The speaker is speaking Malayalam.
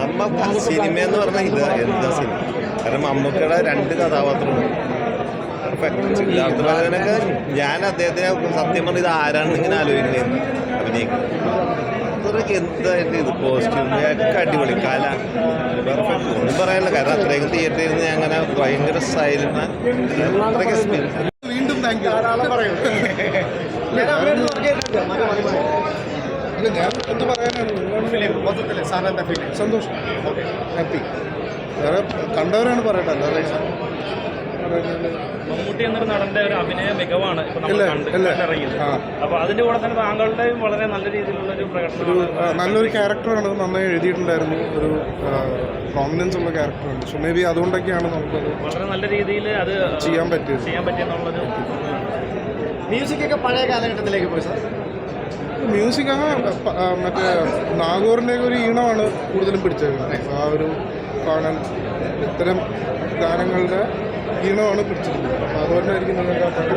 നമ്മ സിനിമ എന്ന് പറഞ്ഞാൽ ഇത് എന്താ സിനിമ കാരണം മമ്മൂക്കയുടെ രണ്ട് സിദ്ധാർത്ഥനൊക്കെ ഞാൻ അദ്ദേഹത്തിനെ സത്യം പറഞ്ഞ ഇത് ആരാണെന്ന് ഇങ്ങനെ ആലോചിക്കുന്നത് അഭിനയിക്കുന്നത്. അത്രയ്ക്ക് എന്തായിട്ട് ഇത് കോസ്റ്റ്യൂം ഒക്കെ അടിപൊളി. കല. പെർഫെക്റ്റ് ഒന്നും പറയാനില്ല. കാരണം അത്രയും തിയേറ്ററിൽ നിന്ന് ഞാൻ അങ്ങനെ ഭയങ്കര സൈലന്റ് അത്രയ്ക്ക് വീണ്ടും താങ്ക് യു ഇല്ല ഞാൻ എന്ത് പറയാനാണ് സന്തോഷം. ഹാപ്പി വേറെ കണ്ടവരാണ് പറയട്ടെ അല്ലാതെ മമ്മൂട്ടി എന്നൊരു നടന്റെ ഒരു അഭിനയ മികവാണ് ഇപ്പൊ നമ്മൾ കണ്ട്. ഇറങ്ങിയത് അപ്പൊ അതിന്റെ കൂടെ തന്നെ താങ്കളുടെയും വളരെ നല്ല രീതിയിലുള്ള ഒരു പ്രകടനം പ്രകടനമാണ് നല്ലൊരു ക്യാരക്ടറാണ് നന്നായി എഴുതിയിട്ടുണ്ടായിരുന്നു. ഒരു പ്രോമിനൻസ് ഉള്ള ക്യാരക്ടറാണ്. സോ മേ ബി അതുകൊണ്ടൊക്കെയാണ് നമുക്കത് വളരെ നല്ല രീതിയിൽ അത് ചെയ്യാൻ പറ്റിയത്. ചെയ്യാൻ പറ്റിയെന്നുള്ളൊരു മ്യൂസിക് ഒക്കെ പഴയ കാലഘട്ടത്തിലേക്ക് പോയി സാർ മ്യൂസിക് ആ, മറ്റേ നാഗോറിന്റെ ഒരു ഈണമാണ് കൂടുതലും പിടിച്ചേക്കുന്നത്. ആ ഒരു കാണാൻ ഇത്തരം ഗാനങ്ങളുടെ ഈണമാണ് പിടിച്ചിരിക്കുന്നത് അപ്പോൾ അതുകൊണ്ടായിരിക്കും നിങ്ങൾക്ക് ആ പാട്ട്